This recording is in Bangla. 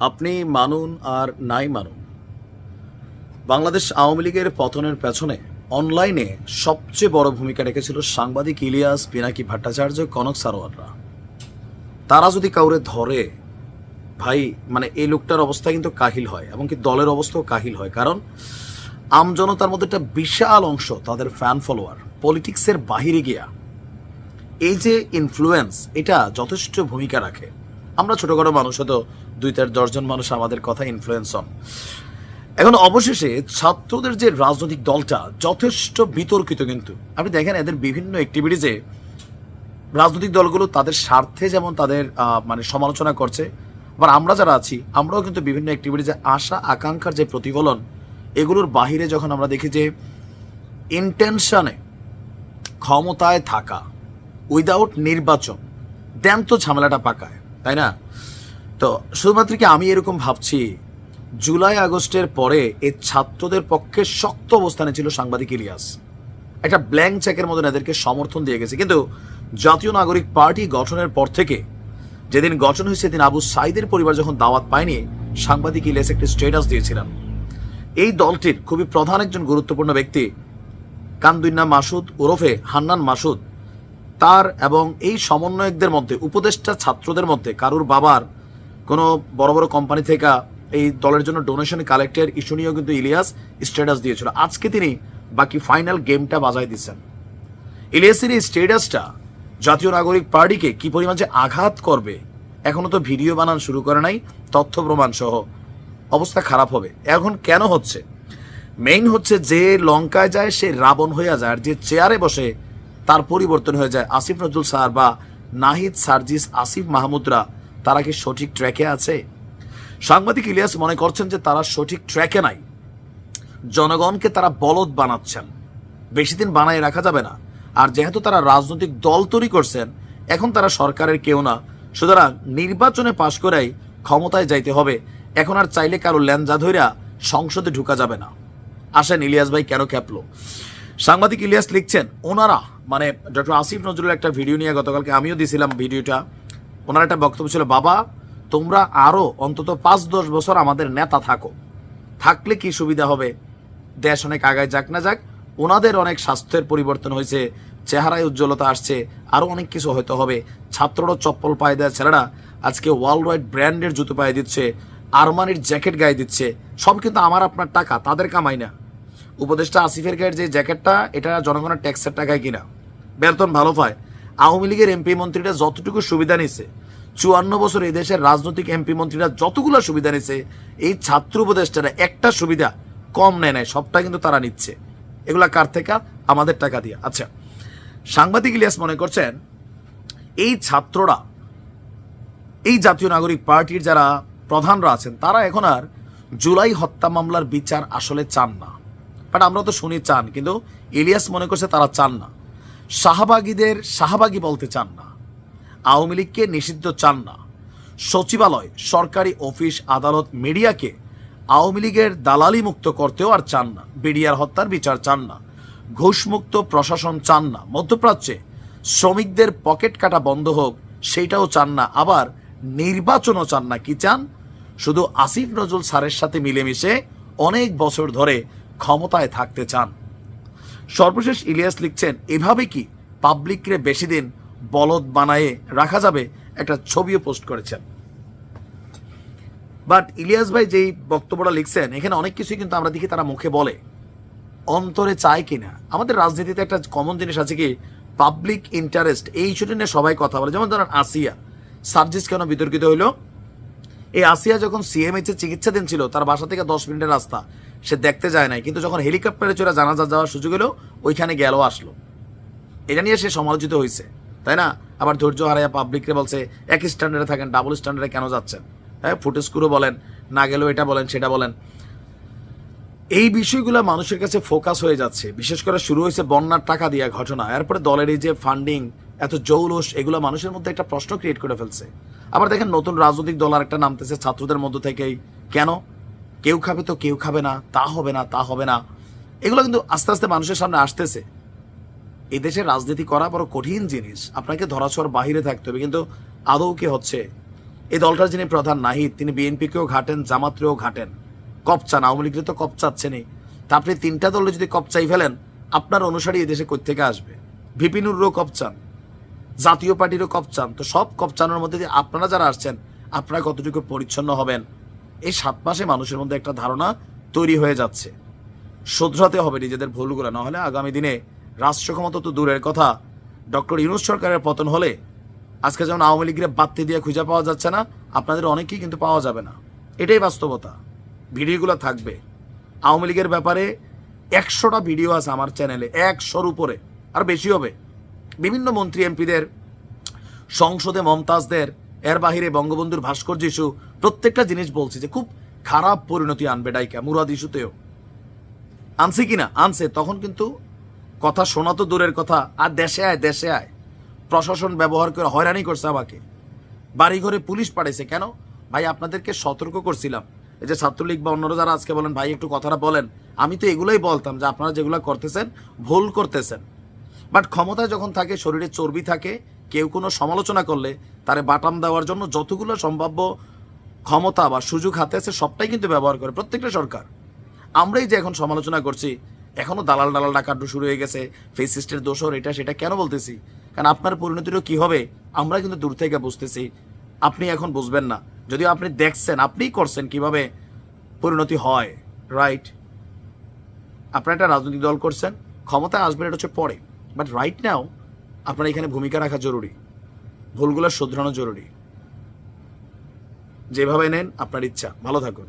আপনি মানুন আর নাই মানুন। বাংলাদেশ আওয়ামী লীগের পতনের পেছনে অনলাইনে সবচেয়ে বড় ভূমিকা রেখেছিল সাংবাদিক ইলিয়াস পিনাকি ভট্টাচার্য, কনক সারোয়াররা। তারা যদি কাউরে ধরে, ভাই মানে এই লোকটার অবস্থা কিন্তু কাহিল হয় এবং কি দলের অবস্থাও কাহিল হয়। কারণ আমজনতার মধ্যে একটা বিশাল অংশ তাদের ফ্যান ফলোয়ার পলিটিক্সের বাহিরে গিয়া এই যে ইনফ্লুয়েন্স এটা যথেষ্ট ভূমিকা রাখে। আমরা ছোটখাটো মানুষ হয়তো দুই চার দশজন মানুষ আমাদের কথা ইনফ্লুয়েন্স হন এখন অবশেষে ছাত্রদের যে রাজনৈতিক দলটা যথেষ্ট বিতর্কিত কিন্তু। আপনি দেখেন এদের বিভিন্ন অ্যাক্টিভিটিজে রাজনৈতিক দলগুলো তাদের স্বার্থে যেমন তাদের মানে সমালোচনা করছে, আবার আমরা যারা আছি, আমরাও কিন্তু বিভিন্ন অ্যাক্টিভিটিজে আশা, আকাঙ্ক্ষার যে প্রতিফলন, এগুলোর বাহিরে যখন আমরা দেখি যে ইন্টেনশনে ক্ষমতায় থাকা উইদাউট নির্বাচন দেন তো ঝামেলাটা পাকায়, তাই না? তো শুধুমাত্র কি আমি এরকম ভাবছি? জুলাই আগস্টের পরে এই ছাত্রদের পক্ষে শক্ত অবস্থানে ছিল সাংবাদিক ইলিয়াস। একটা ব্ল্যাঙ্ক চেকের মতন এদেরকে সমর্থন দিয়ে গেছে। কিন্তু জাতীয় নাগরিক পার্টি গঠনের পর থেকে যেদিন গঠন হয়েছে সেদিন আবু সাইদের পরিবার যখন দাওয়াত পায়নি, সাংবাদিক ইলিয়াস একটি স্টেটাস দিয়েছিলেন। এই দলটির খুবই প্রধান একজন গুরুত্বপূর্ণ ব্যক্তি কান্দুইন্না মাসুদ ওরফে হান্নান মাসুদ। তার এবং এই সমন্বয়কদের মধ্যে, উপদেষ্টা ছাত্রদের মধ্যে কারুর বাবার কোনো বড় বড় কোম্পানি থেকে এই দলের জন্য ডোনেশন কালেক্টের ইস্যু নিয়েও কিন্তু ইলিয়াস স্ট্যাটাস দিয়েছিল। আজকে তিনি বাকি ফাইনাল গেমটা বাজায় দিচ্ছেন। ইলিয়াসের এই স্টেটাসটা জাতীয় নাগরিক পার্টিকে কি পরিমাণ যে আঘাত করবে, এখনও তো ভিডিও বানান শুরু করে নাই, তথ্য প্রমাণ সহ অবস্থা খারাপ হবে। এখন কেন হচ্ছে? মেইন হচ্ছে যে লঙ্কায় যায়, সে রাবণ হইয়া যায়, আর যে চেয়ারে বসে তার পরিবর্তন হয়ে যায়। আসিফ নজরুল স্যার বা নাহিদ সার্জিস, আসিফ মাহমুদরা তারা কি সঠিক ট্র্যাকে আছে? সাংবাদিক ইলিয়াস মনে করছেন যে তারা সঠিক ট্র্যাকে নাই। জনগণকে তারা বলদ বানাচ্ছেন। বেশি দিন বানায় রাখা যাবে না। আর যেহেতু তারা রাজনৈতিক দল তৈরি করছেন, এখন তারা সরকারের কেউ না। সুতরাং নির্বাচনে পাশ করাই ক্ষমতায় যাইতে হবে। এখন আর চাইলে কারও ল্যাঞ্জা ধইরা সংসদে ঢুকা যাবে না। আসেন ইলিয়াস ভাই কেন খেপলো? সাংবাদিক ইলিয়াস লিখছেন, ওনারা মানে ডক্টর আসিফ নজরুলের একটা ভিডিও নিয়ে গতকালকে আমিও দিয়েছিলাম ভিডিওটা। ওনার একটা বক্তব্য ছিল, বাবা, তোমরা আরও অন্তত পাঁচ দশ বছর আমাদের নেতা থাকো। থাকলে কি সুবিধা হবে? দেশ অনেক আগায় যাক না যাক, ওনাদের অনেক স্বাস্থ্যের পরিবর্তন হয়েছে, চেহারায় উজ্জ্বলতা আসছে, আরও অনেক কিছু হয়তো হবে। ছাত্ররা চপ্পল পায়ে দেওয়া ছেলেরা আজকে ওয়ার্ল্ড ওয়াইড ব্র্যান্ডের জুতো পায়ে দিচ্ছে, আরমানির জ্যাকেট গায়ে দিচ্ছে। সব কিন্তু আমার আপনার টাকা, তাদের কামাই না। উপদেষ্টা আসিফের গায়ের যে জ্যাকেটটা, এটা জনগণের ট্যাক্সের টাকায় কিনা। বেতন ভালো পায়। আওয়ামী লীগের এমপি মন্ত্রীরা যতটুকু সুবিধা নিছে, চুয়ান্ন বছর এই দেশের রাজনৈতিক এমপি মন্ত্রীরা যতগুলো সুবিধা নিছে, এই ছাত্র উপদেষ্টারা একটা সুবিধা কম নেয় নাই, সবটা কিন্তু তারা নিচ্ছে। এগুলা কার থেকে? আমাদের টাকা দিয়ে। আচ্ছা সাংবাদিক ইলিয়াস মনে করছেন, এই ছাত্ররা, এই জাতীয় নাগরিক পার্টির যারা প্রধানরা আছেন, তারা এখন আর জুলাই হত্যা মামলার বিচার আসলে চান না। বাট আমরা তো শুনি চান, কিন্তু ইলিয়াস মনে করছে তারা চান না। শাহবাগীদের শাহবাগী বলতে চান না। আওয়ামী লীগকে নিষিদ্ধ চান না। সচিবালয়, সরকারি অফিস, আদালত, মিডিয়াকে আওয়ামী লীগের দালালি মুক্ত করতেও আর চান না। বিডিআর হত্যার বিচার চান না। ঘুষমুক্ত প্রশাসন চান না। মধ্যপ্রাচ্যে শ্রমিকদের পকেট কাটা বন্ধ হোক, সেইটাও চান না। আবার নির্বাচনও চান না। কি চান? শুধু আসিফ নজরুল স্যারের সাথে মিলেমিশে অনেক বছর ধরে ক্ষমতায় থাকতে চান। সর্বশেষ ইলিয়াস লিখছেন, এভাবে কি পাবলিকরে বেশি দিন বলদ বানায়ে রাখা যাবে? একটা ছবিও পোস্ট করেছেন। বাট ইলিয়াস ভাই যেই বক্তব্যটা লিখছেন, এখানে অনেক কিছুই কিন্তু আমরা দেখি তারা মুখে বলে। অন্তরে চায় কিনা? আমাদের রাজনীতিতে একটা কমন জিনিস আছে কি পাবলিক ইন্টারেস্ট এই ইস্যুটি নিয়ে সবাই কথা বলে। যেমন ধরেন আসিয়া, সার্জিস কেন বিতর্কিত হইল? এই আসিয়া যখন সিএমএইচ এর চিকিৎসাধীন ছিল, তার বাসা থেকে দশ মিনিটের রাস্তা। সে দেখতে যায় নাই। কিন্তু যখন হেলিকপ্টারে চড়ে জানাজা যাওয়ার সুযোগ এলো, ওইখানে গেল আসলো। এটা নিয়ে সে সমালোচিত হয়েছে, তাই না? আবার ধৈর্য হারাইয়া পাবলিকরে বলছে, এক স্ট্যান্ডার্ডে থাকেন ডাবল স্ট্যান্ডার্ডে কেন যাচ্ছেন? হ্যাঁ ফুটেজগুলো বলেন, না গেলেও এটা বলেন, সেটা বলেন। এই বিষয়গুলো মানুষের কাছে ফোকাস হয়ে যাচ্ছে। বিশেষ করে শুরু হয়েছে বন্যার টাকা দিয়া ঘটনা। এরপরে দলের এই যে ফান্ডিং এত জৌলস, এগুলো মানুষের মধ্যে একটা প্রশ্ন ক্রিয়েট করে ফেলছে। আবার দেখেন নতুন রাজনৈতিক দল আর একটা নামতেছে, ছাত্রদের মধ্য থেকেই। কেন? কেউ খাবে তো কেউ খাবে না, তা হবে না, তা হবে না। এগুলো কিন্তু আস্তে আস্তে মানুষের সামনে আসতেছে। এই দেশে রাজনীতি করা বড় কঠিন জিনিস। আপনাকে ধরাছোঁয়ার বাহিরে থাকতে হবে, কিন্তু আদৌ কি হচ্ছে? এই দলটার যিনি প্রধান নাহিদ, তিনি বিএনপিকেও ঘাটেন জামাতরেও ঘাটেন। কপচান আওয়ামী লীগের তো কপচাচ্ছেনই তা আপনি তিনটা দলে যদি কপচাই ফেলেন, আপনার অনুসারী এদেশে থেকে আসবে? ভিপিনুরও কপচান জাতীয় পার্টিরও কপচান তো সব কপচানোর মধ্যে দিয়ে আপনারা যারা আসছেন, আপনারা কতটুকু পরিচ্ছন্ন হবেন? এই সাত মাসে মানুষের মধ্যে একটা ধারণা তৈরি হয়ে যাচ্ছে। শোধরাতে হবে নিজেদের ভুলগুলো, নাহলে আগামী দিনে রাষ্ট্র ক্ষমতা তো দূরের কথা। ডক্টর ইউনুস সরকারের পতন হলে আজকে যেমন আওয়ামী লীগের বাত্তি দিয়ে খুঁজে পাওয়া যাচ্ছে না, আপনাদের অনেকেই কিন্তু পাওয়া যাবে না। এটাই বাস্তবতা। ভিডিওগুলো থাকবে। আওয়ামী লীগের ব্যাপারে একশোটা ভিডিও আছে আমার চ্যানেলে, একশোর উপরে। আর বেশি হবে। বিভিন্ন মন্ত্রী এমপিদের, সংসদে মমতাজদের এর বাহিরে বঙ্গবন্ধুর ভাস্কর্য ইস্যু, প্রত্যেকটা জিনিস বলছি যে খুব খারাপ পরিণতি আনবে ডাইকা, মুরাদ ইস্যুতেও। আনছে কিনা? আনছে। তখন কিন্তু কথা শোনা তো দূরের কথা। আর দেশে আয় দেশে আয়। প্রশাসন ব্যবহার করে হয়রানি করছে আমাকে। বাড়ি ঘরে পুলিশ পাঠাইছে। কেন? ভাই, আপনাদেরকে সতর্ক করছিলাম। এই যে ছাত্রলীগ বা অন্যরা যারা আজকে বলেন, ভাই, একটু কথাটা বলেন। আমি তো এগুলোই বলতাম যে আপনারা যেগুলো করতেছেন, ভুল করতেছেন। বাট ক্ষমতায় যখন থাকে, শরীরে চর্বি থাকে কেউ কোনো সমালোচনা করলে তারে বাটাম দেওয়ার জন্য যতগুলো সম্ভাব্য ক্ষমতা বা সুযোগ হাতে আছে সবটাই কিন্তু ব্যবহার করে প্রত্যেকটা সরকার। আমরাই যে এখন সমালোচনা করছি, এখনও দালাল দালাল ডাকাড্ডু শুরু হয়ে গেছে ফেসিস্টের দোষর এটা সেটা কেন বলতেছি? কারণ আপনার পরিণতিরও কি হবে, আমরা কিন্তু দূর থেকে বুঝতেছি। আপনি এখন বুঝবেন না। যদিও আপনি দেখছেন, আপনিই করছেন কীভাবে পরিণতি হয় রাইট আপনারা একটা রাজনৈতিক দল করছেন, ক্ষমতায় আসবেন, এটা হচ্ছে পরে। বাট রাইট নাও আপনার এখানে ভূমিকা রাখা জরুরি ভুলগুলো শোধরানো জরুরি। যেভাবে নেন আপনার ইচ্ছা। ভালো থাকুন।